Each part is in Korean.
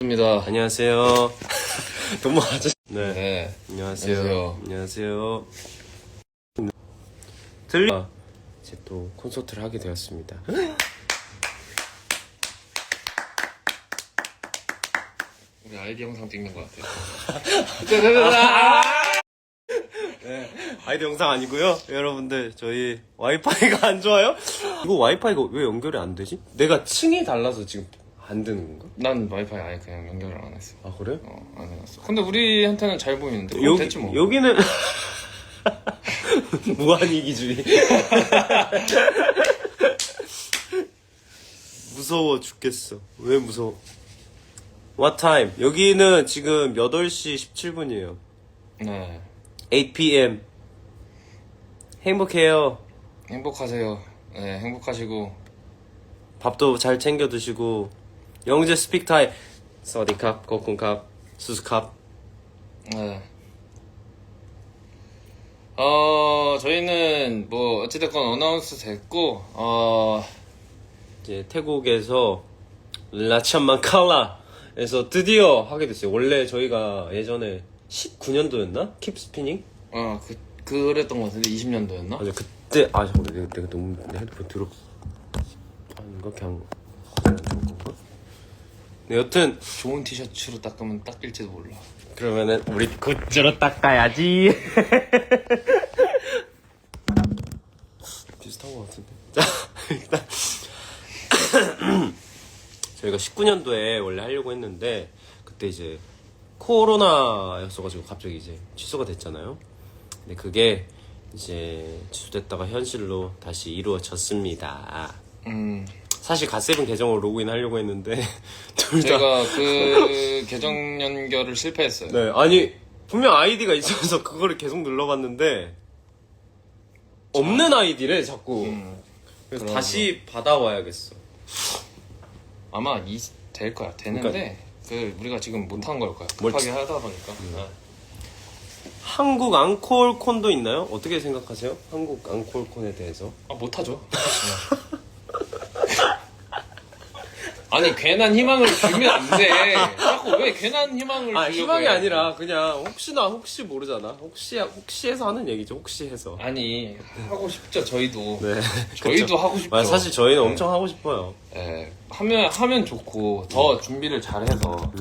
입니다. 안녕하세요. 너무 아저씨. 네. 네. 안녕하세요. 안녕하세요. 들려. 이제 또 콘서트를 하게 되었습니다. 우리 아이디 영상 찍는 것 같아요. 아이디 영상 아니고요. 여러분들 저희 와이파이가 안 좋아요? 이거 와이파이가 왜 연결이 안 되지? 내가 층이 달라서 지금 안 되는 건가? 난 와이파이 아예 그냥 연결을 안 했어. 아 그래? 어, 안 해놨어. 근데 우리한테는 잘 보이는데. 여기 됐지 뭐. 여기는 무한이기주의. 무서워 죽겠어. 왜 무서워? What time? 여기는 지금 8시 17분이에요. 네. 8 p.m. 행복해요. 행복하세요. 네, 행복하시고. 밥도 잘 챙겨 드시고 영재 스픽 타임. 서디캅, 코쿤캅, 수수캅. 네. 어, 저희는 뭐, 어찌됐건 어나운스 됐고, 어, 이제 태국에서 라치안만 칼라에서 드디어 하게 됐어요. 원래 저희가 예전에 19년도였나? 킵 스피닝? 어, 그, 그랬던 것 같은데, 20년도였나? 맞아 그때 아 잠깐 내가, 내가 너무 내 핸드폰 들어 그냥 안 좋은 건가? 네, 여튼 좋은 티셔츠로 닦으면 닦일지도 몰라. 그러면은 우리 굿즈로 닦아야지. 비슷한 것 같은데. 자 일단 저희가 19년도에 원래 하려고 했는데 그때 이제 코로나였어가지고 갑자기 이제 취소가 됐잖아요. 근데 그게 이제 취소됐다가 현실로 다시 이루어졌습니다. 음, 사실 갓세븐 계정으로 로그인 하려고 했는데 둘 다 제가 그 계정 연결을 실패했어요. 네, 아니 분명 아이디가 있어서 그거를 계속 눌러봤는데 없는 아이디래 자꾸. 음, 그래서 그런 다시 받아와야겠어. 아마 이, 될 거야. 되는데, 그, 우리가 지금 못한 걸 거야. 뭘 급하게 하다 보니까. 네. 한국 앙콜콘도 있나요? 어떻게 생각하세요? 한국 앙콜콘에 대해서? 아, 못하죠. 아니, 괜한 희망을 주면 안 돼. 자꾸 왜 괜한 희망을 아 주려고 희망이 해. 아니라 그냥 혹시나 혹시 모르잖아. 혹시 혹시 해서 하는 얘기죠. 혹시 해서. 아니, 하고 싶죠, 저희도. 네. 저희도 그쵸. 하고 싶죠. 아, 사실 저희는 네. 엄청 하고 싶어요. 예, 하면, 하면 좋고, 더 준비를 잘 해서.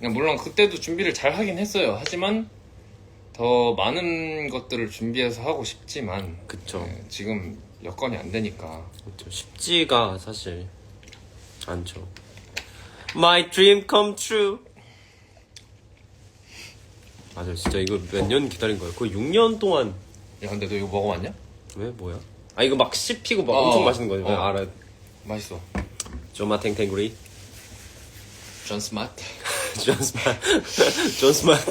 네. 물론 그때도 준비를 잘 하긴 했어요. 하지만, 더 많은 것들을 준비해서 하고 싶지만, 그쵸. 예, 지금 여건이 안 되니까. 그쵸. 쉽지가 사실 않죠. My dream come true. 맞아, 진짜 이거 몇 년 기다린 거야. 거의 6년 동안 야, 근데 너 이거 먹어봤냐? 왜 뭐야? 아 이거 막 씹히고 막 어, 엄청 맛있는 거지. 어. 알아. 맛있어. 조마 탱탱구리. 존 스마트. 존 스마트. 존 스마트.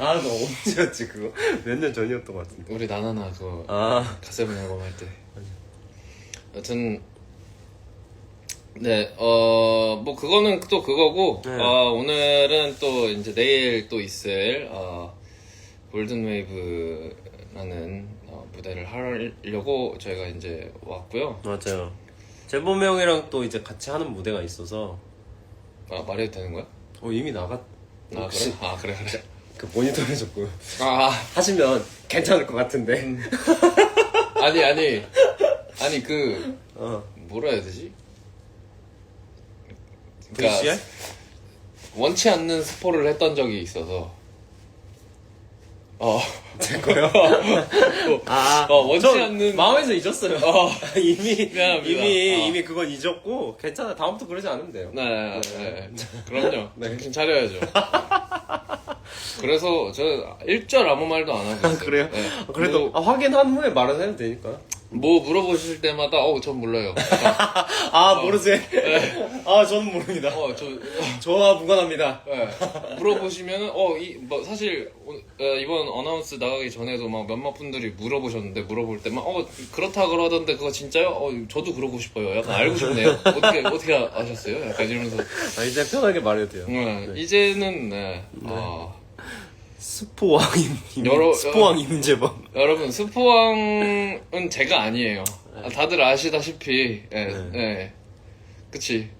아, 너 언제였지 그거? 몇 년 전이었던 것 같은데. 우리 나나나 그거 아, 가세븐 앨범 할 때. 여튼 네, 어, 뭐 그거는 또 그거고, 네. 어, 오늘은 또 이제 내일 또 있을 어, 골든 웨이브라는 어, 무대를 하려고 저희가 이제 왔고요. 맞아요. 재범이 형이랑 또 이제 같이 하는 무대가 있어서 아 말해도 되는 거야? 어 이미 나갔. 아 혹시 그래? 아 그래 그래. 그 모니터에 적고 아 하시면 괜찮을 것 같은데. 음. 아니 아니 아니 그 어. 뭐라 해야 되지? 그러니까 VCR? 원치 않는 스포를 했던 적이 있어서 어, 제 거요? 아, 어, 원치 전 않는- 마음에서 잊었어요. 어. 이미 미안합니다. 이미 어. 이미 그건 잊었고 괜찮아. 다음부터 그러지 않으면 돼요. 네, 네, 그럼요. 네. 정신 차려야죠. 그래서 저 일절 아무 말도 안 하고 있어요. 그래요? 네. 그래도 뭐, 아, 확인한 후에 말은 해도 되니까. 뭐 물어보실 때마다 어, 전 몰라요. 아 모르지. 아 저는 모릅니다. 어, 저 저와 무관합니다. 네. 물어보시면은 어, 이, 뭐 사실 오- 어, 이번 어나운스 나가기 전에도 막 몇몇 분들이 물어보셨는데 물어볼 때만 어 그렇다 그러던데 그거 진짜요? 어 저도 그러고 싶어요. 약간 알고 싶네요. 어떻게 어떻게 아셨어요? 약간 이러면서 아 이제 편하게 말해도 돼요. 네, 이제는 네. 어, 스포왕 임, 여러- 스포왕 임재범. 여러분 스포왕은 제가 아니에요. 아, 다들 아시다시피 예, 네. 예. 그치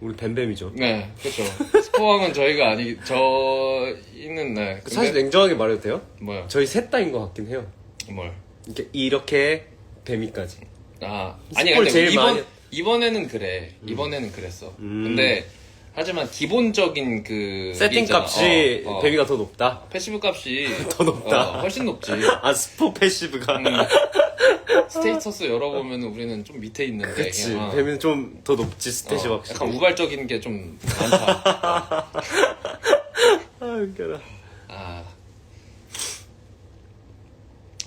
우리 뱀뱀이죠. 네, 그렇죠. 스포왕은 저희가 아니 저희는 네. 근데 사실 냉정하게 말해도 돼요? 뭐야? 저희 셋 다인 것 같긴 해요. 뭘? 이렇게 이렇게 뱀이까지. 아 아니 스포를 근데 제일 이번 많이- 이번에는 그래. 이번에는 그랬어. 음. 근데 하지만 기본적인 그 세팅 있잖아. 값이 어, 어. 뱀이가 더 높다. 패시브 값이 더 높다. 어, 훨씬 높지. 아 스포 패시브가. 음. 스테이터스 열어보면 우리는 좀 밑에 있는데 그치. 어, 뱀은 좀더 높지 스탯이 어, 확실히. 약간 우발적인 게 좀 많다. 아 웃겨라. 아,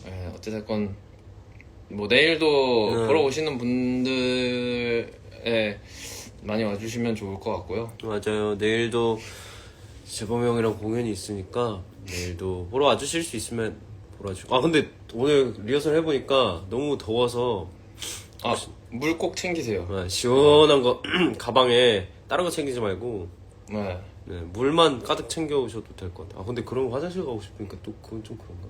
예, 어찌됐건 뭐 내일도 음. 보러 오시는 분들에 많이 와주시면 좋을 것 같고요. 맞아요. 내일도 재범 형이랑 공연이 있으니까 내일도 보러 와주실 수 있으면 보러 와주고. 아 근데 오늘 리허설 해보니까 너무 더워서 아, 물 꼭 챙기세요. 아, 시원한 거 가방에 다른 거 챙기지 말고 네. 네, 물만 가득 챙겨 오셔도 될 것 같아요. 아 근데 그럼 화장실 가고 싶으니까 또 그건 좀 그런가?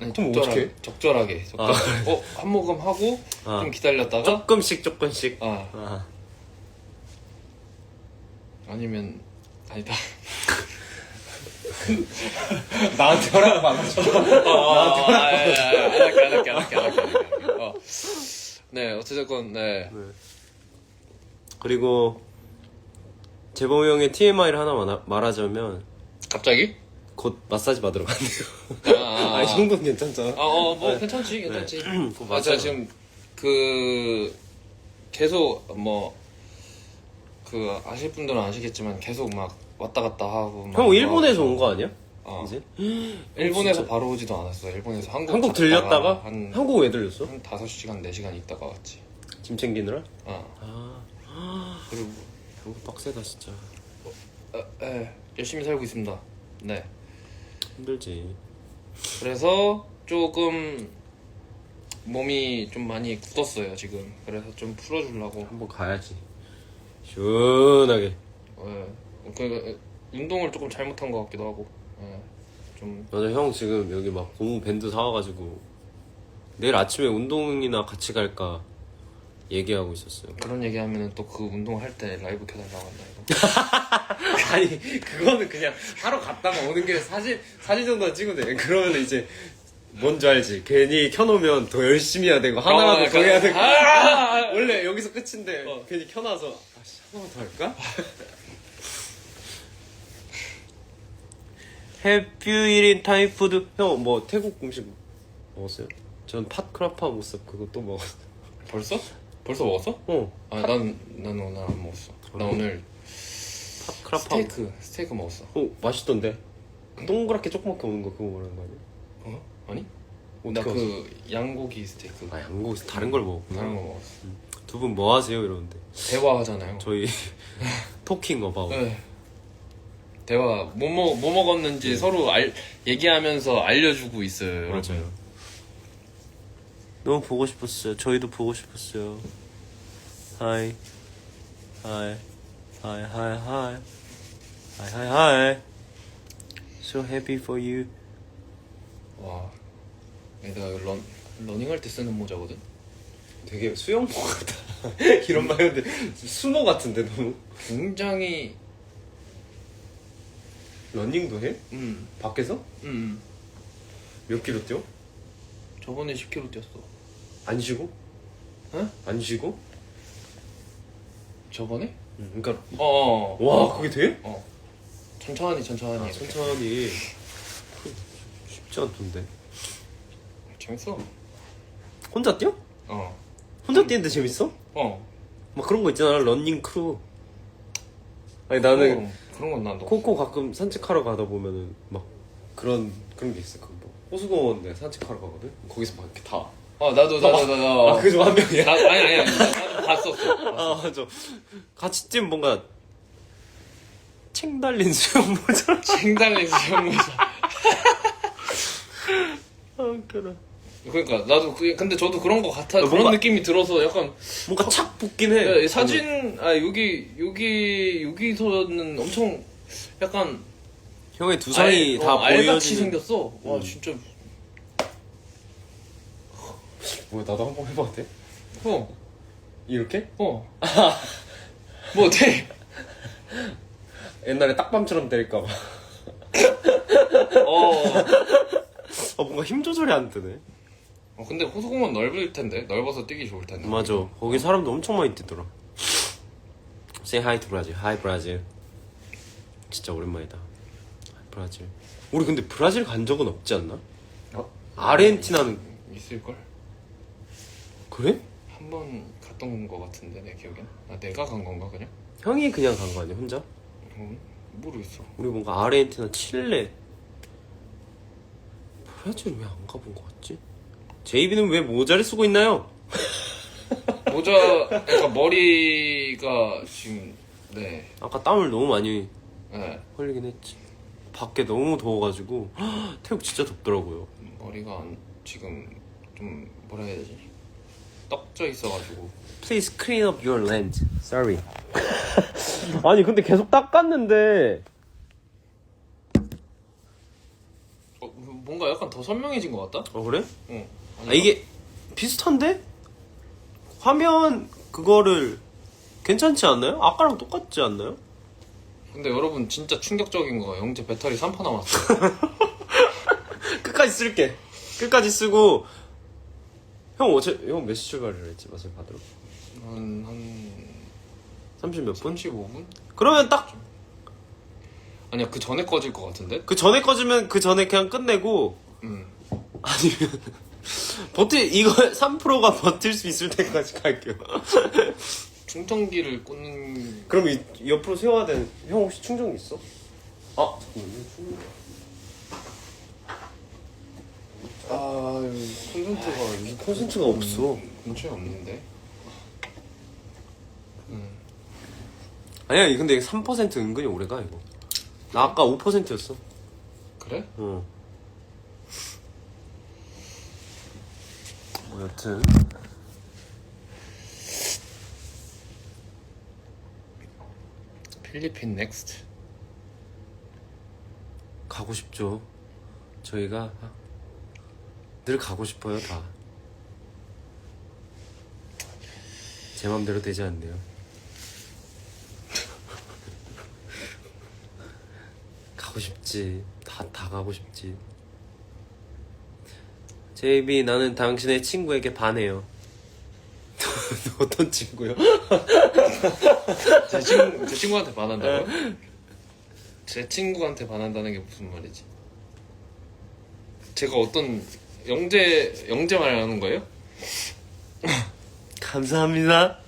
아니, 그럼 적절하게, 어떡해? 적절하게. 적절하게. 어, 한 모금 하고 아. 좀 기다렸다가 조금씩 조금씩. 아, 아, 아니면 아니다. 나한테 허락. 아, 아, 아, 아, 안 할게, 안 할게, 안 할게, 안 할게, 안 할게. 어. 네, 어찌됐건, 네. 그리고 재범 형의 TMI를 하나 말- 말하자면 갑자기? 곧 마사지 받으러 간대요. 아, 아, 아, 이 정도는 괜찮잖아. 아, 어, 뭐, 괜찮지, 괜찮지. 그거 아, 제가 맞아요. 지금, 그, 계속, 뭐, 그, 아실 분들은 아시겠지만, 계속 막, 왔다 갔다 하고. 막 형 일본에서 뭐, 온거 아니야? 어. 이제? 일본에서 바로 오지도 않았어. 일본에서 한국 한국 들렸다가 한, 한국 왜 들렸어? 한 5시간, 4시간 있다가 왔지. 짐 챙기느라? 어. 아, 그리고, 그거 빡세다 진짜. 어, 에, 열심히 살고 있습니다. 네. 힘들지. 그래서 조금, 몸이 좀 많이 굳었어요, 지금. 그래서 좀 풀어주려고. 한번 가야지. 시원하게. 예. 그 운동을 조금 잘못한 것 같기도 하고. 예. 좀 맞아 형 지금 여기 막 고무 밴드 사와가지고 내일 아침에 운동이나 같이 갈까 얘기하고 있었어요. 그런 얘기하면은 또그 운동 할 때 라이브 켜달라고 한다 이거. 아니 그거는 그냥 하러 갔다가 오는 길에 사진 사진 정도 찍으면 돼. 그러면 이제 뭔지 알지? 괜히 켜놓으면 더 열심히 해야 되고 하나라도 어, 더 해야 되고 아! 원래 여기서 끝인데 어. 괜히 켜놔서 하나만 더 할까? 해피일인 타이푸드 형 뭐 태국 음식 먹었어요? 전 팥크라파 모습 그거 또 먹었어. 벌써? 벌써 먹었어? 어 아, 난, 난 오늘 안 먹었어. 나 오늘 팥크라파. 스테이크, 스테이크 먹었어. 어 맛있던데. 그 동그랗게 조그맣게 먹는 거 그거 말하는 거 아니야? 어? 아니? 어떻게 나그 양고기 스테이크. 아 양고기서 다른 걸 먹었구나. 다른 거 먹었어. 두 분 뭐 하세요 이러는데 대화하잖아요. 저희 토킹 어바웃. 네. 대화 뭐, 먹, 뭐 먹었는지 서로 알, 얘기하면서 알려주고 있어요. 여러분. 맞아요. 너무 보고 싶었어요. 저희도 보고 싶었어요. 하이, 하이, 하이, 하이, 하이, 하이, 하이, 하이. So happy for you. 와, 내가 이거 런, 러닝할 때 쓰는 모자거든. 되게 수영복 같다. 이런 말 했는데 수모 같은데 너무. 굉장히 러닝도 해? 음, 밖에서? 음. 몇 킬로 뛰어? 저번에 10km 뛰었어. 안 쉬고? 응? 안 쉬고? 저번에? 응. 그러니까 어, 어. 와 그게 돼? 어. 천천히 천천히. 아, 이렇게. 천천히 쉽지 않던데. 재밌어. 혼자 뛰어? 어. 혼자 뛰는데 재밌어? 어. 막 그런 거 있잖아 런닝 크루 아니 나는 어, 그런 건 나도. 코코 가끔 산책하러 가다 보면은 막 그런 그런 게 있어 그뭐 호수공원 내가 산책하러 가거든 거기서 막 이렇게 다 어, 나도 나도 나도. 아, 그중 한 명이야? 나, 아니 아니 아니. 나도 봤었어. 아 맞아 같이 뛰면 뭔가 책 달린 수영 모자 챙달린 수영모자. 아 웃겨라 그러니까 나도 그 근데 저도 그런 거 같아. 어, 그런 뭔가- 느낌이 들어서 약간 뭔가 착 붙긴 해 야, 사진 아 여기 여기 여기서는 엄청 약간 형의 두 상이 알- 다 어, 알같이 보여지는 생겼어. 와 음. 진짜 뭐야 나도 한 번 해봐도 돼? 어 이렇게? 어. 뭐 어때? 옛날에 딱밤처럼 때릴까봐. 어. 어 뭔가 힘 조절이 안 되네. 어, 근데 호수공원 넓을 텐데 넓어서 뛰기 좋을 텐데. 맞아. 거기 사람도 엄청 많이 뛰더라. Say hi to Brazil. Hi Brazil. 진짜 오랜만이다. Hi Brazil. 우리 근데 브라질 간 적은 없지 않나? 어? 아르헨티나는 있을 걸? 그래? 한 번 갔던 거 같은데 내 기억엔. 아 내가 간 건가 그냥? 형이 그냥 간 거 아니야 혼자? 어, 모르겠어. 우리 뭔가 아르헨티나, 칠레. 브라질 왜 안 가본 거 같지? 제이비는 왜 모자를 쓰고 있나요? 모자, 그러니까 머리가 지금 네, 아까 땀을 너무 많이 네 흘리긴 했지. 밖에 너무 더워가지고 태국 진짜 덥더라고요. 머리가 안- 지금 좀 뭐라 해야 되지? 떡져 있어가지고. Please clean up your land. Sorry. 아니 근데 계속 닦았는데 어, 뭔가 약간 더 선명해진 것 같다? 어 그래? 응. 아 이게 비슷한데? 화면 그거를 괜찮지 않나요? 아까랑 똑같지 않나요? 근데 여러분 진짜 충격적인 거 영재 배터리 3% 남았어. 끝까지 쓸게. 끝까지 쓰고 형 어제 형 몇 시 출발을 했지 마술 받으러? 한, 한 30 몇 분? 35분? 그러면 딱 그 아니야 그 전에 꺼질 것 같은데? 전에 꺼지면 그 전에 그냥 끝내고 응. 아니면 버틸 이거 3%가 버틸 수 있을 때까지 갈게요. 충전기를 꽂는 그럼 이 옆으로 세워야 되는 형 혹시 충전기 있어? 아 잠깐만요. 충전기. 아 콘센트가 음, 콘센트가 없어. 근처에 없는데? 아니야 근데 3% 은근히 오래가 이거. 나 아까 5%였어. 그래? 어. 뭐 여튼 필리핀 넥스트 가고 싶죠. 저희가 늘 가고 싶어요 다. 제 맘대로 되지 않네요. 가고 싶지. 다, 다 가고 싶지. 제이비, 나는 당신의 친구에게 반해요. 어떤 친구요? 제, 친구, 제 친구한테 반한다고요? 제 친구한테 반한다는 게 무슨 말이지? 제가 어떤 영재 영재 말하는 거예요? 감사합니다.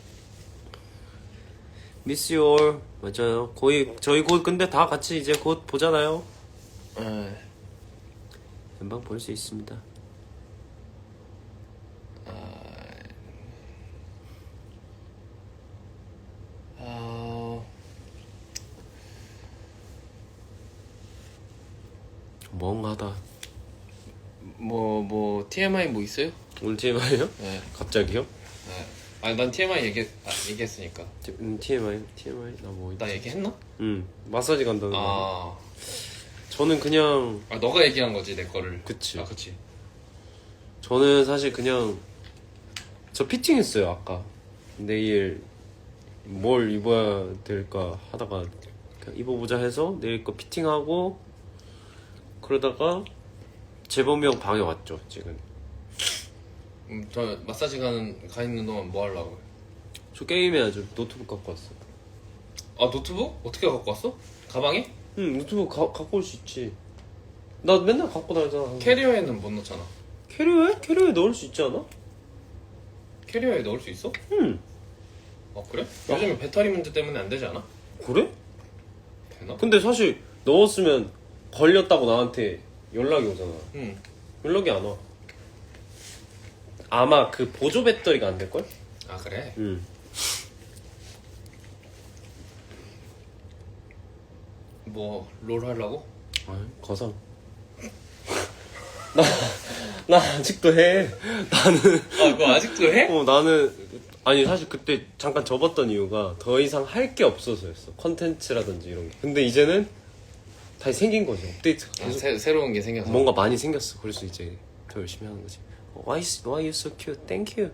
Miss you all. 맞아요. 거의, 저희 곧 근데 다 같이 이제 곧 보잖아요. 에, 금방 볼 수 있습니다. 아, 멍하다. 뭐, 뭐, TMI 뭐 있어요? 오늘 TMI요? 네. 갑자기요? 네. 아니, 난 TMI 얘기, 아, 얘기했으니까. 음, TMI, TMI 나 뭐 있지? 나 얘기했나? 음, 마사지 간다는 거. 아, 저는 그냥 아, 너가 얘기한 거지, 내 거를. 그치. 아, 그치. 저는 사실 그냥 저 피팅했어요 아까 내일 뭘 입어야 될까 하다가 그냥 입어보자 해서 내일 거 피팅하고 그러다가 재범이 형 방에 왔죠 지금 음, 저 마사지 가는, 가 있는 동안 뭐 하려고? 저 게임해야죠 노트북 갖고 왔어 아, 노트북? 어떻게 갖고 왔어? 가방에? 응 노트북 가, 갖고 올 수 있지 나 맨날 갖고 다니잖아 캐리어에는 못 넣잖아. 캐리어에? 캐리어에 넣을 수 있지 않아? 캐리어에 넣을 수 있어? 응 어, 그래? 요즘에 배터리 문제 때문에 안 되지 않아? 그래? 되나? 근데 사실 넣었으면 걸렸다고 나한테 연락이 오잖아 응. 연락이 안 와. 아마 그 보조 배터리가 안 될걸? 아, 그래? 응. 뭐, 롤 하려고? 아, 거상. 나, 나 아직도 해. 나는, 아, 그거 아직도 해? 어, 나는, 아니, 사실 그때 잠깐 접었던 이유가 더 이상 할 게 없어서였어. 컨텐츠라든지 이런 게. 근데 이제는 다시 생긴 거죠. 업데이트가 아, 계속. 새, 새로운 게 생겨서. 뭔가 많이 생겼어. 그래서 이제 더 열심히 하는 거지. 어, Why, is- why you so cute? Thank you.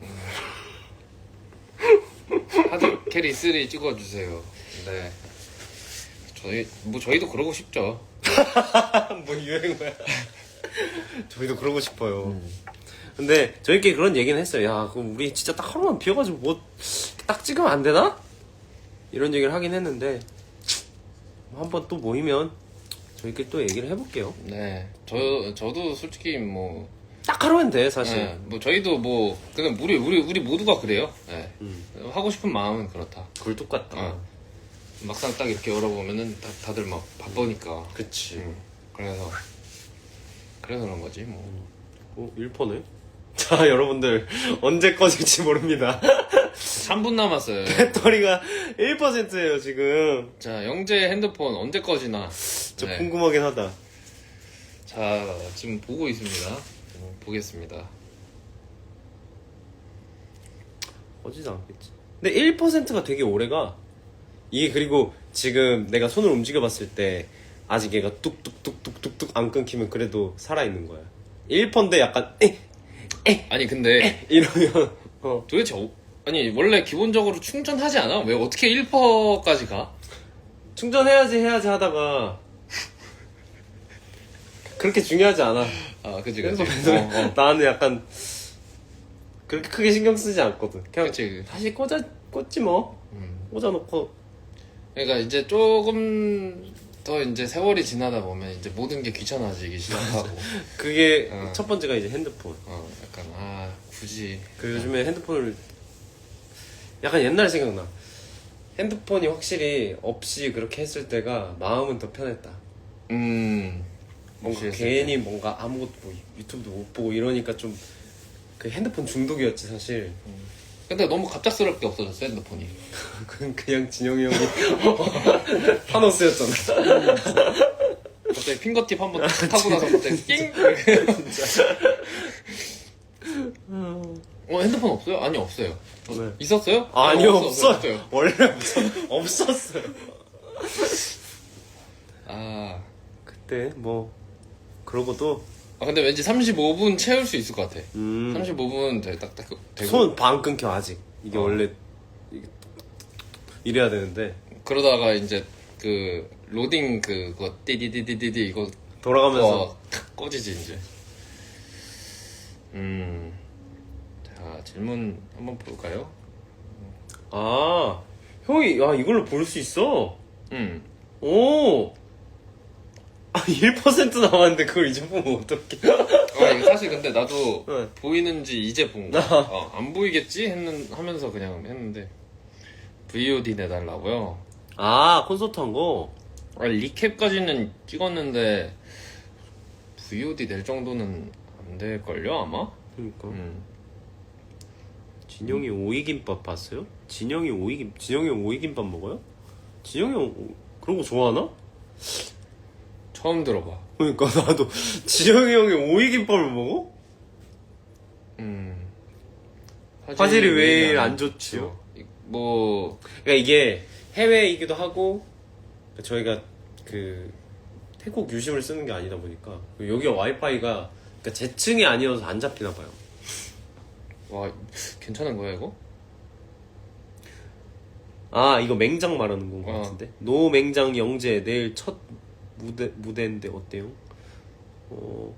하드 캐리 3 찍어주세요. 네. 저희 뭐 저희도 그러고 싶죠. 뭐 유행어야. 저희도 그러고 싶어요. 근데 저희끼리 그런 얘기는 했어요. 야, 그럼 우리 진짜 딱 하루만 비워가지고 뭐 딱 찍으면 안 되나? 이런 얘기를 하긴 했는데 한번 또 모이면 저희끼리 또 얘기를 해볼게요. 네, 저 저도 솔직히 뭐, 딱 하루면 돼 사실. 네, 뭐 저희도 뭐 그냥 우리 우리 우리 모두가 그래요. 네. 음. 하고 싶은 마음은 그렇다. 그걸 똑같다. 어. 막상 딱 이렇게 열어보면은 다, 다들 막 바쁘니까. 그치. 음, 그래서 그래서 그런 거지 뭐. 어, 1퍼네? 자, 여러분들, 언제 꺼질지 모릅니다. 3분 남았어요. 배터리가 1%예요, 지금. 자, 영재 핸드폰 언제 꺼지나? 진짜 네. 궁금하긴 하다. 자, 지금 보고 있습니다. 어, 보겠습니다. 꺼지지 않겠지. 근데 1%가 되게 오래가. 이게 그리고 지금 내가 손을 움직여 봤을 때, 아직 얘가 뚝뚝뚝뚝뚝뚝 안 끊기면 그래도 살아있는 거야. 1%인데 약간, 에! 아니 근데 이러면, 어. 도대체 어- 아니 원래 기본적으로 충전하지 않아? 왜 어떻게 1%까지 가? 충전해야지 해야지 하다가, 그렇게 중요하지 않아. 아, 그지 그지. 어, 어. 나는 약간 그렇게 크게 신경 쓰지 않거든. 그냥 그치. 다시 꽂아 꽂지 뭐. 음. 꽂아놓고 그러니까 이제 조금 더 이제 세월이 지나다 보면 이제 모든 게 귀찮아지기 시작하고, 그게 어. 첫 번째가 이제 핸드폰. 어, 약간 아 굳이. 그 요즘에 핸드폰을 약간 옛날 생각나. 핸드폰이 확실히 없이 그렇게 했을 때가 마음은 더 편했다. 음. 뭔가 했을 괜히 뭔가 아무것도 뭐 유튜브도 못 보고 이러니까 좀 그 핸드폰 중독이었지 사실. 근데 너무 갑작스럽게 없어졌어 핸드폰이. 그건 그냥 진영이 형이 타노스였잖아. 갑자기 핑거팁 한 번 타고 나서 갑자기 낑 이렇게. 어 핸드폰 없어요? 아니 없어요. 네. 있었어요? 아니요 없어, 없어 없어 요. 원래 없어 없었어요 아, 그때 뭐 그러고도 아 근데 왠지 35분 채울 수 있을 것 같아. 음, 35분 돼, 딱딱 되고. 손 반 끊겨 아직 이게 어. 원래 이게 이래야 되는데 그러다가 이제 그 로딩 그거 띠디디디디디 이거 돌아가면서 어, 탁 꺼지지 이제. 음. 자 질문 한번 볼까요? 아 형이 야 이걸로 볼 수 있어 음. 오 아, 1% 남았는데 그걸 이제 보면 어떡해 어, 이거 사실 근데 나도 네. 보이는지 이제 본 거야. 어, 안 보이겠지 했는 하면서 그냥 했는데 VOD 내달라고요. 아 콘서트 한 거 아, 리캡까지는 찍었는데 VOD 낼 정도는 안 될걸요 아마? 그러니까 음. 진영이 오이김밥 봤어요? 진영이 오이김 진영이 형 오이김밥 먹어요? 진영이 형 오- 그런 거 좋아하나? 처음 들어봐. 그러니까 나도 진영이 형이 오이김밥을 먹어? 음. 화질이 왜안안 좋지요? 이- 뭐 그러니까 이게 해외이기도 하고 저희가 그 태국 유심을 쓰는 게 아니다 보니까 여기 와이파이가 그러니까 제 층이 아니어서 안 잡히나 봐요. 와 괜찮은 거야 이거? 아 이거 맹장 말하는 건것 어. 같은데 노 맹장 영재 내일 첫 무대 무대인데 어때요? 어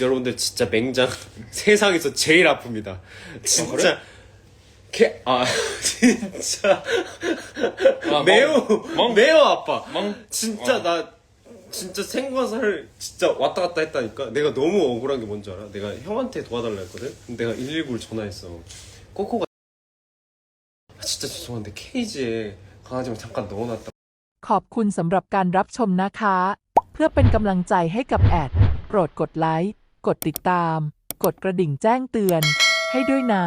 여러분들 진짜 맹장 세상에서 제일 아픕니다. 진짜 개, 아 진짜 아, 매우 멍? 매우 아파. 멍? 진짜 어. 나 진짜 생과사를 진짜 왔다 갔다 했다니까 내가 너무 억울한 게 뭔지 알아? 내가 형한테 도와달라 했거든? 근데 내가 119를 전화했어 꼬꼬가 아, 진짜 죄송한데 케이지에 강아지만 잠깐 넣어놨다 ขอบคุณสำหรับการรับชมนะคะ เพื่อเป็นกำลังใจให้กับแอด โปรดกดไลค์ กดติดตาม กดกระดิ่งแจ้งเตือน ให้ด้วยนะ